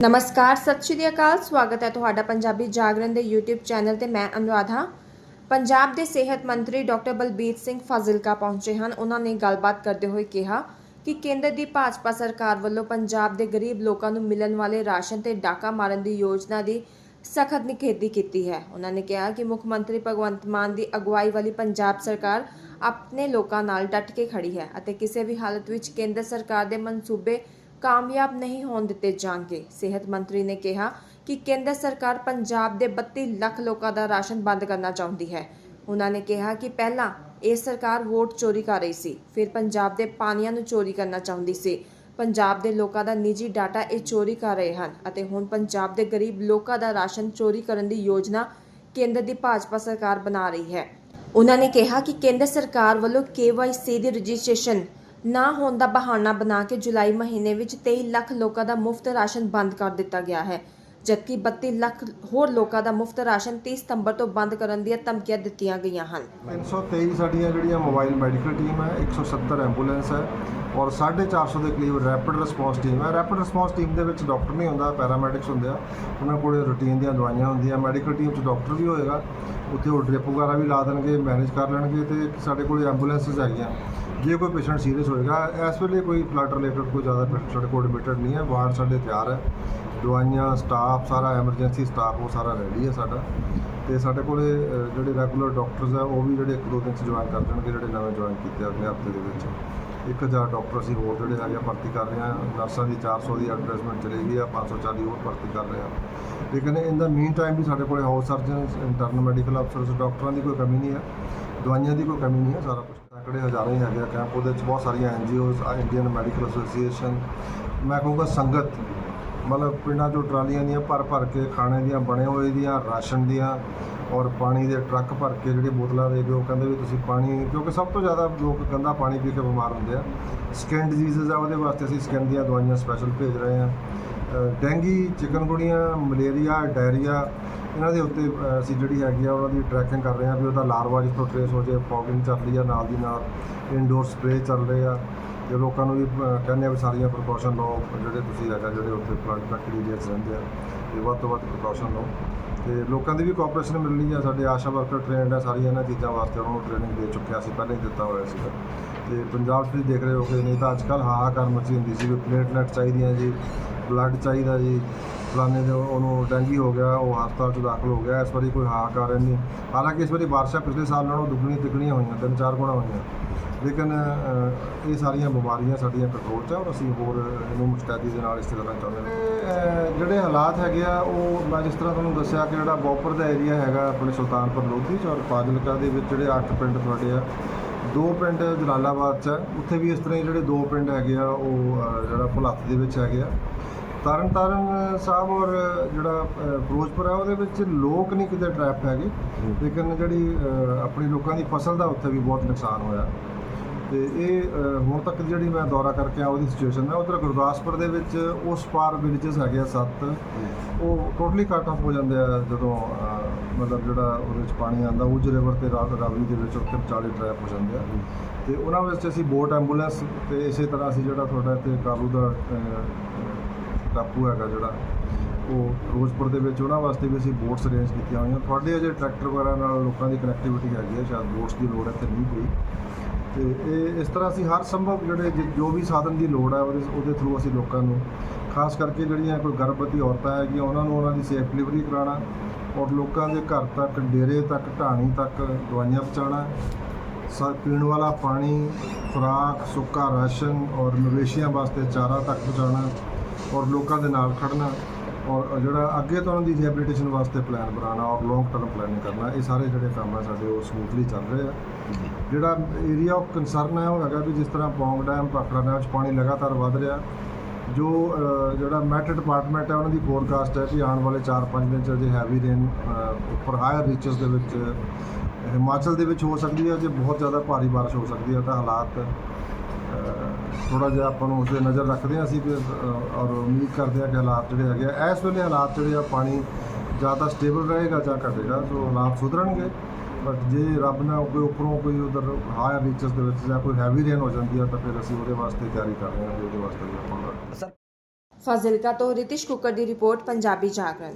ਨਮਸਕਾਰ, ਸਤਿ ਸ਼੍ਰੀ ਅਕਾਲ, ਸਵਾਗਤ ਹੈ ਤੁਹਾਡਾ ਪੰਜਾਬੀ ਜਾਗਰਣ ਦੇ YouTube ਚੈਨਲ ਤੇ ਮੈਂ ਅਨੁਰਾਧਾ। ਪੰਜਾਬ ਦੇ ਸਿਹਤ ਮੰਤਰੀ ਡਾਕਟਰ ਬਲਬੀਰ ਸਿੰਘ ਫਾਜ਼ਿਲਕਾ ਪਹੁੰਚੇ ਹਨ। ਉਹਨਾਂ ਨੇ ਗੱਲਬਾਤ ਕਰਦੇ ਹੋਏ ਕਿਹਾ ਕਿ ਕੇਂਦਰ ਦੀ ਭਾਜਪਾ ਸਰਕਾਰ ਵੱਲੋਂ ਪੰਜਾਬ ਦੇ ਗਰੀਬ ਲੋਕਾਂ ਨੂੰ ਮਿਲਣ ਵਾਲੇ ਰਾਸ਼ਨ ਤੇ ਡਾਕਾ ਮਾਰਨ ਦੀ ਯੋਜਨਾ ਦੀ ਸਖਤ ਨਿਖੇਧੀ ਕੀਤੀ ਹੈ। ਉਹਨਾਂ ਨੇ ਕਿਹਾ ਕਿ ਮੁੱਖ ਮੰਤਰੀ ਭਗਵੰਤ ਮਾਨ ਦੀ ਅਗਵਾਈ ਵਾਲੀ ਪੰਜਾਬ ਸਰਕਾਰ ਆਪਣੇ ਲੋਕਾਂ ਨਾਲ ਡਟ ਕੇ ਖੜੀ ਹੈ ਅਤੇ ਕਿਸੇ ਵੀ ਹਾਲਤ ਵਿੱਚ ਕੇਂਦਰ ਸਰਕਾਰ ਦੇ ਮਨਸੂਬੇ ਕਾਮਯਾਬ ਨਹੀਂ ਹੋਣ ਦਿੱਤੇ ਜਾਣਗੇ। ਸਿਹਤ ਮੰਤਰੀ ਨੇ ਕਿਹਾ ਕਿ ਕੇਂਦਰ ਸਰਕਾਰ ਪੰਜਾਬ ਦੇ 32 ਲੱਖ ਲੋਕਾਂ ਦਾ ਰਾਸ਼ਨ ਬੰਦ ਕਰਨਾ ਚਾਹੁੰਦੀ ਹੈ। ਉਹਨਾਂ ਨੇ ਕਿਹਾ ਕਿ ਪਹਿਲਾਂ ਇਹ ਸਰਕਾਰ ਵੋਟ ਚੋਰੀ ਕਰ ਰਹੀ ਸੀ, ਫਿਰ ਪੰਜਾਬ ਦੇ ਪਾਣੀਆਂ ਨੂੰ ਚੋਰੀ ਕਰਨਾ ਚਾਹੁੰਦੀ ਸੀ। ਪੰਜਾਬ ਦੇ ਲੋਕਾਂ ਦਾ ਨਿੱਜੀ ਡਾਟਾ ਇਹ ਚੋਰੀ ਕਰ ਰਹੇ ਹਨ ਅਤੇ ਹੁਣ ਪੰਜਾਬ ਦੇ ਗਰੀਬ ਲੋਕਾਂ ਦਾ ਰਾਸ਼ਨ ਚੋਰੀ ਕਰਨ ਦੀ ਯੋਜਨਾ ਕੇਂਦਰ ਦੀ ਭਾਜਪਾ ਸਰਕਾਰ ਬਣਾ ਰਹੀ ਹੈ। ਉਹਨਾਂ ਨੇ ਕਿਹਾ ਕਿ ਕੇਂਦਰ ਸਰਕਾਰ ਵੱਲੋਂ KYC ਦੀ ਰਜਿਸਟ੍ਰੇਸ਼ਨ ਨਾ ਹੋਣ ਦਾ ਬਹਾਨਾ ਬਣਾ ਕੇ ਜੁਲਾਈ ਮਹੀਨੇ ਵਿੱਚ 23 ਲੱਖ ਲੋਕਾਂ ਦਾ ਮੁਫਤ ਰਾਸ਼ਨ ਬੰਦ ਕਰ ਦਿੱਤਾ ਗਿਆ ਹੈ। ਜਦਕਿ 32 ਲੱਖ ਹੋਰ ਲੋਕਾਂ ਦਾ ਮੁਫਤ ਰਾਸ਼ਨ 30 ਸਤੰਬਰ ਤੋਂ ਬੰਦ ਕਰਨ ਦੀਆਂ ਧਮਕੀਆਂ ਦਿੱਤੀਆਂ ਗਈਆਂ ਹਨ। 323 ਸਾਡੀਆਂ ਜਿਹੜੀਆਂ ਮੋਬਾਈਲ ਮੈਡੀਕਲ ਟੀਮ ਹੈ 170 ਐਂਬੂਲੈਂਸ ਹੈ ਔਰ 450 ਦੇ ਕਰੀਬ ਰੈਪਿਡ ਰਿਸਪੌਂਸ ਟੀਮ ਹੈ। ਰੈਪਿਡ ਰਿਸਪੌਂਸ ਟੀਮ ਦੇ ਵਿੱਚ ਡਾਕਟਰ ਨਹੀਂ ਹੁੰਦਾ, ਪੈਰਾਮੈਡਿਕਸ ਹੁੰਦੇ ਆ। ਉਹਨਾਂ ਕੋਲੇ ਰੂਟੀਨ ਦੀਆਂ ਦਵਾਈਆਂ ਹੁੰਦੀਆਂ, ਮੈਡੀਕਲ ਟੀਮ 'ਚ ਡਾਕਟਰ ਵੀ ਹੋਏਗਾ। ਉੱਥੇ ਉਹ ਡ੍ਰਿਪ ਵਗੈਰਾ ਵੀ ਲਾ ਦੇਣਗੇ, ਮੈਨੇਜ ਕਰ ਲੈਣਗੇ ਤੇ ਸਾਡੇ ਕੋਲੇ ਐਂਬੂਲੈਂਸਸ ਹੈਗੀਆਂ। ਜੇ ਕੋਈ ਪੇਸ਼ੈਂਟ ਸੀਰੀਅਸ ਹੋਏਗਾ, ਇਸ ਵੇਲੇ ਕੋਈ ਬਲੱਡ ਰਿਲੇਟਡ ਕੋਈ ਜ਼ਿਆਦਾ patient ਸਾਡੇ ਕੋਲ ਐਡਮਿਟਡ ਨਹੀਂ ਹੈ, ਵਾਰਡ ਸਾਡੇ ਤਿਆਰ ਹੈ। ਦਵਾਈਆਂ ਸਟਾਫ ਸਾਰਾ ਐਮਰਜੈਂਸੀ ਸਟਾਫ ਉਹ ਸਾਰਾ ਰੈਡੀ ਹੈ ਸਾਡਾ। ਤੇ ਸਾਡੇ ਕੋਲੇ ਜਿਹੜੇ ਰੈਗੂਲਰ ਡਾਕਟਰਸ ਆ, ਉਹ ਵੀ ਜਿਹੜੇ ਇੱਕ ਦੋ ਦਿਨ ਚ ਜੁਆਇਨ ਕਰ ਦੇਣਗੇ, ਜਿਹੜੇ ਨਵੇਂ ਜੁਆਇਨ ਕੀਤੇ ਅਗਲੇ ਹਫ਼ਤੇ ਦੇ ਵਿੱਚ। 1000 ਡਾਕਟਰ ਅਸੀਂ ਹੋਰ ਜਿਹੜੇ ਹੈਗੇ ਆ, ਭਰਤੀ ਕਰ ਰਹੇ ਹਾਂ ਨਰਸਾਂ ਦੀ 400 ਦੀ ਐਡਵਰਟਾਈਜ਼ਮੈਂਟ ਚਲੇਗੀ ਆ 540 ਹੋਰ ਭਰਤੀ ਕਰ ਰਹੇ ਹਾਂ ਲੇਕਿਨ ਇਨ ਦਾ ਮੀਨ ਟਾਈਮ ਵੀ ਸਾਡੇ ਕੋਲੇ house surgeons intern medical officers ਡਾਕਟਰਾਂ ਦੀ ਕੋਈ ਕਮੀ ਨਹੀਂ ਹੈ। ਦਵਾਈਆਂ ਦੀ ਕੋਈ ਕਮੀ ਨਹੀਂ ਹੈ, ਸਾਰਾ ਕੁਝ ਸੈਂਕੜੇ ਹਜ਼ਾਰਾਂ ਹੀ ਹੈਗੇ ਆ ਕੈਂਪ ਉਹਦੇ ਵਿੱਚ ਬਹੁਤ ਸਾਰੀਆਂ ਐਨਜੀਓਜ਼ ਇੰਡੀਅਨ ਮੈਡੀਕਲ ਐਸੋਸੀਏਸ਼ਨ ਮੈਂ ਕਹੂੰਗਾ ਸੰਗਤ। ਮਤਲਬ ਪਿੰਡਾਂ ਤੋਂ ਟਰਾਲੀਆਂ ਦੀਆਂ ਭਰ ਭਰ ਕੇ ਖਾਣੇ ਦੀਆਂ ਬਣੇ ਹੋਏ ਦੀਆਂ ਰਾਸ਼ਨ ਦੀਆਂ ਔਰ ਪਾਣੀ ਦੇ ਟਰੱਕ ਭਰ ਕੇ ਜਿਹੜੀ ਬੋਤਲਾਂ ਦੇ ਕੇ ਉਹ ਕਹਿੰਦੇ ਵੀ ਤੁਸੀਂ ਪਾਣੀ ਕਿਉਂਕਿ ਸਭ ਤੋਂ ਜ਼ਿਆਦਾ ਲੋਕ ਗੰਦਾ ਪਾਣੀ ਪੀ ਕੇ ਬਿਮਾਰ ਹੁੰਦੇ ਆ। ਸਕਿਨ ਡਿਜ਼ੀਜ਼ਸ ਆ ਉਹਦੇ ਵਾਸਤੇ ਅਸੀਂ ਸਕਿਨ ਦੀਆਂ ਦਵਾਈਆਂ ਸਪੈਸ਼ਲ ਭੇਜ ਰਹੇ ਹਾਂ। ਅ, ਡੈਂਗੀ ਚਿਕਨਗੁਣੀਆ ਮਲੇਰੀਆ ਡਾਇਰੀਆ ਇਹਨਾਂ ਦੇ ਉੱਤੇ ਅਸੀਂ ਜਿਹੜੀ ਹੈਗੀ ਆ ਉਹਨਾਂ ਦੀ ਟਰੈਕਿੰਗ ਕਰ ਰਹੇ ਹਾਂ ਵੀ ਉਹਦਾ ਲਾਰਵਾ ਤੋਂ ਟ੍ਰੇਸ ਹੋ ਜਾਏ ਫੌਗਿੰਗ ਚੱਲ ਰਹੀ ਆ ਨਾਲ ਦੀ ਨਾਲ ਇਨਡੋਰ ਸਪਰੇਅ ਚੱਲ ਰਹੇ ਆ। ਤੇ ਲੋਕਾਂ ਨੂੰ ਵੀ ਕਹਿੰਦੇ ਆ ਵੀ ਸਾਰੀਆਂ ਪ੍ਰੀਕਾਸ਼ਨ ਲਓ, ਜਿਹੜੇ ਤੁਸੀਂ ਹੈਗਾ, ਜਿਹੜੇ ਉੱਥੇ ਫਲੱਡ ਫੈਕਟਰੀ ਏਰੀਆ 'ਚ ਰਹਿੰਦੇ ਆ, ਇਹ ਵੱਧ ਤੋਂ ਵੱਧ ਪ੍ਰੀਕਾਸ਼ਨ ਲਓ। ਤੇ ਲੋਕਾਂ ਦੀ ਵੀ ਕੋਆਪਰੇਸ਼ਨ ਮਿਲਣੀ ਰਹੀ ਆ, ਸਾਡੇ ਆਸ਼ਾ ਵਰਕਰ ਟ੍ਰੇਨਡ ਆ, ਸਾਰੀਆਂ ਇਹਨਾਂ ਚੀਜ਼ਾਂ ਵਾਸਤੇ ਉਹਨਾਂ ਨੂੰ ਟ੍ਰੇਨਿੰਗ ਦੇ ਚੁੱਕਿਆ ਸੀ, ਪਹਿਲਾਂ ਹੀ ਦਿੱਤਾ ਹੋਇਆ ਸੀਗਾ। ਤੇ ਪੰਜਾਬ 'ਚ ਵੀ ਦੇਖ ਰਹੇ ਹੋ ਕਿ ਨਹੀਂ ਤਾਂ ਅੱਜ ਕੱਲ੍ਹ ਹਾਹਾਕਾਰ ਮਚੀ ਹੁੰਦੀ ਸੀ ਵੀ ਪਲੇਟਲੈਟ ਚਾਹੀਦੀਆਂ ਜੀ ਬਲੱਡ ਚਾਹੀਦਾ ਜੀ ਫਲਾਣੇ ਦੇ ਉਹਨੂੰ ਡੈਂਗੀ ਹੋ ਗਿਆ, ਉਹ ਹਸਪਤਾਲ 'ਚ ਦਾਖਲ ਹੋ ਗਿਆ, ਇਸ ਵਾਰੀ ਕੋਈ ਹਾਹਾਕਾਰ ਨਹੀਂ ਹਾਲਾਂਕਿ ਇਸ ਵਾਰੀ ਬਾਰਿਸ਼ਾਂ ਪਿਛਲੇ ਸਾਲ ਨਾਲੋਂ ਦੁੱਗਣੀ ਤਿੱਗਣੀਆਂ ਹੋਈਆਂ, ਤਿੰਨ ਚਾਰ ਗੁਣਾ ਹੋਈਆਂ। ਲੇਕਿਨ ਇਹ ਸਾਰੀਆਂ ਬਿਮਾਰੀਆਂ ਸਾਡੀਆਂ ਕੰਟਰੋਲ 'ਚ ਆ ਔਰ ਅਸੀਂ ਹੋਰ ਇਹਨੂੰ ਮੁਸਤੈਦੀ ਦੇ ਨਾਲ ਇਸ ਤਰ੍ਹਾਂ ਚਾਹੁੰਦੇ ਹਾਂ। ਜਿਹੜੇ ਹਾਲਾਤ ਹੈਗੇ ਆ, ਉਹ ਮੈਂ ਜਿਸ ਤਰ੍ਹਾਂ ਤੁਹਾਨੂੰ ਦੱਸਿਆ ਕਿ ਜਿਹੜਾ ਬੌਪਰ ਦਾ ਏਰੀਆ ਹੈਗਾ ਆਪਣੇ ਸੁਲਤਾਨਪੁਰ ਲੋਧੀ 'ਚ ਔਰ ਫਾਜ਼ਿਲਕਾ ਦੇ ਵਿੱਚ ਜਿਹੜੇ ਅੱਠ ਪਿੰਡ ਤੁਹਾਡੇ ਆ, ਦੋ ਪਿੰਡ ਜਲਾਲਾਬਾਦ 'ਚ ਆ। ਉੱਥੇ ਵੀ ਇਸ ਤਰ੍ਹਾਂ ਹੀ ਜਿਹੜੇ ਦੋ ਪਿੰਡ ਹੈਗੇ ਆ, ਉਹ ਜਿਹੜਾ ਭੁਲੱਥ ਦੇ ਵਿੱਚ ਹੈਗੇ ਆ। ਤਰਨ ਤਾਰਨ ਸਾਹਿਬ ਔਰ ਜਿਹੜਾ ਫਿਰੋਜ਼ਪੁਰ ਹੈ ਉਹਦੇ ਵਿੱਚ ਲੋਕ ਨਹੀਂ ਕਿਤੇ ਟ੍ਰੈਪ ਹੈਗੇ। ਲੇਕਿਨ ਜਿਹੜੀ ਆਪਣੀ ਲੋਕਾਂ ਦੀ ਫਸਲ ਦਾ ਉੱਥੇ ਵੀ ਬਹੁਤ ਨੁਕਸਾਨ ਹੋਇਆ। ਤੇ ਇਹ ਹੁਣ ਤੱਕ ਜਿਹੜੀ ਮੈਂ ਦੌਰਾ ਕਰਕੇ ਆ ਉਹਦੀ ਸਿਚੁਏਸ਼ਨ ਹੈ ਉਧਰ ਗੁਰਦਾਸਪੁਰ ਦੇ ਵਿੱਚ ਉਸ ਪਾਰ ਵਿਲੇजेस ਹੈਗੇ ਆ ਸੱਤ। ਉਹ ਟੋਟਲੀ ਕੱਟ ਆਫ ਹੋ ਜਾਂਦੇ ਆ ਜਦੋਂ ਮਤਲਬ ਜਿਹੜਾ ਉਹਦੇ ਵਿੱਚ ਪਾਣੀ ਆਂਦਾ ਉਜ ਰਿਵਰ ਤੇ ਰਾ- ਰਾਵੀ ਦੇ ਵਿੱਚ ਉੱਥੇ ਵਿਚਾਲੇ ਟ੍ਰੈਪ ਹੋ ਜਾਂਦੇ ਆ। ਤੇ ਉਹਨਾਂ ਵਿੱਚ ਅਸੀਂ ਬੋਟ ਐਂਬੂਲੈਂਸ ਤੇ ਇਸੇ ਤਰ੍ਹਾਂ ਅਸੀਂ ਜਿਹੜਾ ਤੁਹਾਡਾ ਇੱਥੇ ਕਾਬੂ ਦਾ ਟਾਪੂ ਹੈਗਾ ਜਿਹੜਾ, ਉਹ ਰੋਜ਼ਪੁਰ ਦੇ ਵਿੱਚ ਉਹਨਾਂ ਵਾਸਤੇ ਵੀ ਅਸੀਂ ਬੋਟਸ ਅਰੇਂਜ ਕੀਤੀਆਂ ਹੋਈਆਂ। ਤੁਹਾਡੇ ਅਜੇ ਟਰੈਕਟਰ ਵਗੈਰਾ ਨਾਲ ਲੋਕਾਂ ਦੀ ਕਨੈਕਟੀਵਿਟੀ ਹੈਗੀ ਹੈ, ਸ਼ਾਇਦ ਬੋਟਸ ਦੀ ਲੋੜ ਇੱਥੇ ਨਹੀਂ ਪਈ। ਤੇ ਇਹ ਇਸ ਤਰ੍ਹਾਂ ਅਸੀਂ ਹਰ ਸੰਭਵ ਜਿਹੜੇ ਜਿ- ਜੋ ਵੀ ਸਾਧਨ ਦੀ ਲੋੜ ਹੈ, ਉਹਦੇ ਉਹਦੇ ਥਰੂ ਅਸੀਂ ਲੋਕਾਂ ਨੂੰ, ਖਾਸ ਕਰਕੇ ਜਿਹੜੀਆਂ ਕੋਈ ਗਰਭਵਤੀ ਔਰਤਾਂ ਹੈਗੀਆਂ, ਉਹਨਾਂ ਨੂੰ ਉਹਨਾਂ ਦੀ ਸੇਫ ਡਿਲੀਵਰੀ ਕਰਾਉਣਾ, ਔਰ ਲੋਕਾਂ ਦੇ ਘਰ ਤੱਕ, ਡੇਰੇ ਤੱਕ, ਢਾਣੀ ਤੱਕ ਦਵਾਈਆਂ ਪਹੁੰਚਾਉਣਾ, ਸਾ, ਪੀਣ ਵਾਲਾ ਪਾਣੀ, ਖੁਰਾਕ, ਸੁੱਕਾ ਰਾਸ਼ਨ, ਔਰ ਮਵੇਸ਼ੀਆਂ ਵਾਸਤੇ ਚਾਰਾ ਤੱਕ ਪਹੁੰਚਾਉਣਾ ਔਰ ਲੋਕਾਂ ਦੇ ਨਾਲ ਖੜਨਾ ਔਰ ਜਿਹੜਾ ਅੱਗੇ ਤੋਂ ਉਹਨਾਂ ਦੀ ਰਿਹੈਬਿਲਿਟੇਸ਼ਨ ਵਾਸਤੇ ਪਲਾਨ ਬਣਾਉਣਾ ਔਰ ਲੌਂਗ ਟਰਮ ਪਲਾਨਿੰਗ ਕਰਨਾ ਇਹ ਸਾਰੇ ਜਿਹੜੇ ਕੰਮ ਆ ਸਾਡੇ ਉਹ ਸਮੂਥਲੀ ਚੱਲ ਰਹੇ ਆ। ਜਿਹੜਾ ਏਰੀਆ ਆਫ ਕੰਸਰਨ ਹੈ ਉਹ ਹੈਗਾ ਵੀ ਜਿਸ ਤਰ੍ਹਾਂ ਪੌਂਗ ਡੈਮ ਭਾਖੜਾ ਡੈਮ 'ਚ ਪਾਣੀ ਲਗਾਤਾਰ ਵੱਧ ਰਿਹਾ। ਜੋ ਜਿਹੜਾ ਮੈਟ ਡਿਪਾਰਟਮੈਂਟ ਹੈ ਉਹਨਾਂ ਦੀ ਫੋਰਕਾਸਟ ਹੈ ਕਿ ਆਉਣ ਵਾਲੇ 4-5 ਦਿਨ 'ਚ ਅਜੇ ਹੈਵੀ ਰੇਨ ਉੱਪਰ ਹਾਇਰ ਰੀਚਸ ਦੇ ਵਿੱਚ ਹਿਮਾਚਲ ਦੇ ਵਿੱਚ ਹੋ ਸਕਦੀ ਹੈ ਜੇ ਬਹੁਤ ਜ਼ਿਆਦਾ ਭਾਰੀ ਬਾਰਿਸ਼ ਹੋ ਸਕਦੀ ਹੈ ਤਾਂ ਹਾਲਾਤ ਥੋੜਾ ਜਿਹਾ ਆਪਾਂ ਨੂੰ ਉਸ 'ਤੇ ਨਜ਼ਰ ਰੱਖਦੇ ਹਾਂ ਅਸੀਂ ਵੀ, ਅ, ਔਰ ਉਮੀਦ ਕਰਦੇ ਹਾਂ ਕਿ ਹਾਲਾਤ ਜਿਹੜੇ ਹੈਗੇ ਆ ਇਸ ਵੇਲੇ ਹਾਲਾਤ ਜਿਹੜੇ ਆ ਪਾਣੀ ਜਾਂ ਤਾਂ ਸਟੇਬਲ ਰਹੇਗਾ ਜਾਂ ਘਟੇਗਾ ਸੋ ਹਾਲਾਤ ਸੁਧਰਨਗੇ ਬਟ ਜੇ ਰੱਬ ਨਾ ਕੋਈ ਉੱਪਰੋਂ ਕੋਈ ਉਧਰ ਹਾਇਰ ਰੀਚਸ ਦੇ ਵਿੱਚ ਜਾਂ ਕੋਈ ਹੈਵੀ ਰੇਨ ਹੋ ਜਾਂਦੀ ਹੈ ਤਾਂ ਫਿਰ ਅਸੀਂ ਉਹਦੇ ਵਾਸਤੇ ਤਿਆਰੀ ਕਰ ਰਹੇ ਹਾਂ ਵੀ ਉਹਦੇ ਵਾਸਤੇ ਵੀ ਆਪਾਂ ਫਾਜ਼ਿਲਕਾ ਤੋਂ ਰਿਤਿਸ਼ ਕੁੱਕਰ ਦੀ ਰਿਪੋਰਟ ਪੰਜਾਬੀ ਜਾਗਰਣ।